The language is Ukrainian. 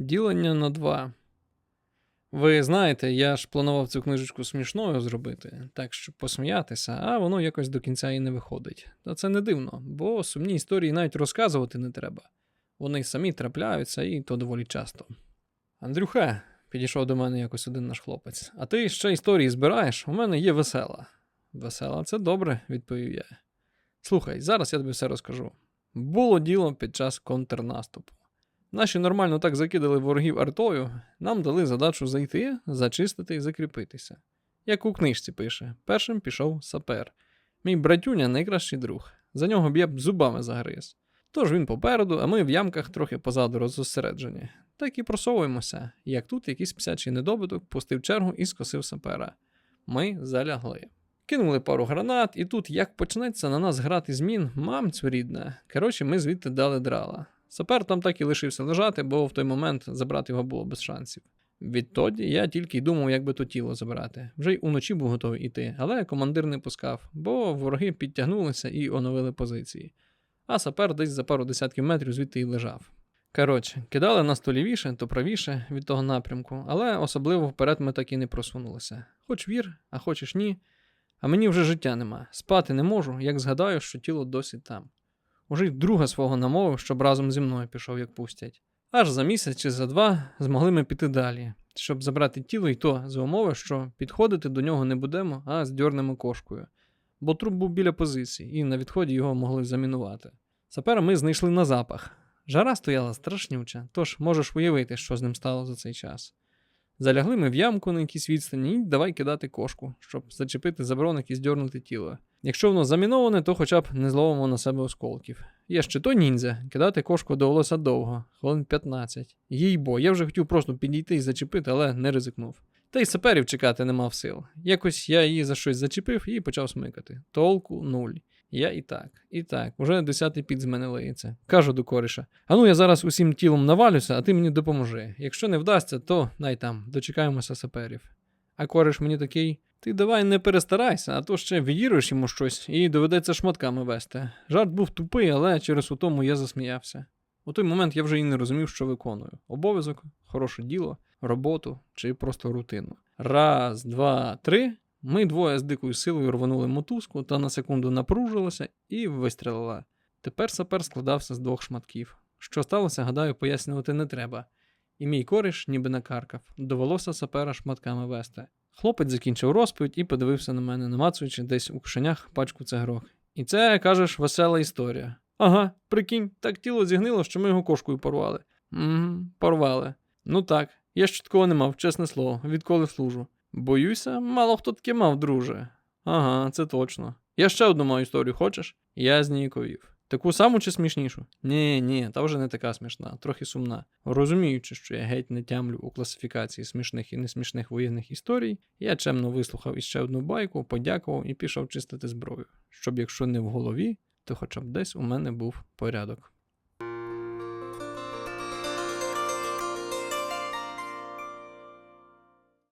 Ділення на два. Ви знаєте, я ж планував цю книжечку смішною зробити, так щоб посміятися, а воно якось до кінця і не виходить. Та це не дивно, бо сумні історії навіть розказувати не треба. Вони самі трапляються і то доволі часто. Андрюха, підійшов до мене якось один наш хлопець, а ти ще історії збираєш? У мене є весела. Весела, це добре, відповів я. Слухай, зараз я тобі все розкажу. Було діло під час контрнаступу. Наші нормально так закидали ворогів артою, нам дали задачу зайти, зачистити і закріпитися. Як у книжці пише, першим пішов сапер. Мій братюня найкращий друг. За нього б я б зубами загриз. Тож він попереду, а ми в ямках трохи позаду роззосереджені. Так і просовуємося, як тут якийсь псячий недобиток пустив чергу і скосив сапера. Ми залягли. Кинули пару гранат, і тут, як почнеться на нас грати змін, мамцю рідна. Коротше, ми звідти дали драла. Сапер там так і лишився лежати, бо в той момент забрати його було без шансів. Відтоді я тільки й думав, як би то тіло забрати. Вже й уночі був готовий іти, але командир не пускав, бо вороги підтягнулися і оновили позиції. А сапер десь за пару десятків метрів звідти й лежав. Коротше, кидали нас то лівіше, то правіше від того напрямку, але особливо вперед ми так і не просунулися. Хоч вір, а хочеш ні. А мені вже життя нема. Спати не можу, як згадаю, що тіло досі там. Уже й друга свого намовив, щоб разом зі мною пішов, як пустять. Аж за місяць чи за два змогли ми піти далі, щоб забрати тіло, і то за умови, що підходити до нього не будемо, а здьорнемо кошкою. Бо труп був біля позиції, і на відході його могли замінувати. Сапера ми знайшли на запах. Жара стояла страшнюча, тож можеш уявити, що з ним стало за цей час. Залягли ми в ямку на якійсь відстані і давай кидати кошку, щоб зачепити заборонок і здьорнути тіло. Якщо воно заміноване, то хоча б не зловимо на себе осколків. Є ще то ніндзя, кидати кошку довелося довго, хвилин 15. Їй бо, я вже хотів просто підійти і зачепити, але не ризикнув. Та й саперів чекати не мав сил. Якось я її за щось зачепив і почав смикати. Толку нуль. Я і так, і так, уже десятий під з мене лиється. Кажу до коріша: ану я зараз усім тілом навалюся, а ти мені допоможи. Якщо не вдасться, то най там, дочекаємося саперів. А кориш мені такий: ти давай не перестарайся, а то ще відіруєш йому щось і доведеться шматками вести. Жарт був тупий, але через утому я засміявся. У той момент я вже і не розумів, що виконую: обов'язок, хороше діло, роботу чи просто рутину. Раз, два, три. Ми двоє з дикою силою рванули мотузку та на секунду напружилися і вистрілила. Тепер сапер складався з двох шматків. Що сталося, гадаю, пояснювати не треба. І мій кориш ніби накаркав, довелося сапера шматками вести. Хлопець закінчив розповідь і подивився на мене, намацуючи десь у кишенях пачку цигарок. І це, кажеш, весела історія. Ага, прикинь, так тіло зігнило, що ми його кошкою порвали. Угу, порвали. Ну так, я ж такого не мав, чесне слово, відколи служу. Боюся, мало хто таке мав, друже. Ага, це точно. Я ще одну мою історію хочеш? Я зніяковів. Таку саму чи смішнішу? Ні, ні, та вже не така смішна, трохи сумна. Розуміючи, що я геть не тямлю у класифікації смішних і несмішних воєнних історій, я чемно вислухав іще одну байку, подякував і пішов чистити зброю, щоб якщо не в голові, то хоча б десь у мене був порядок.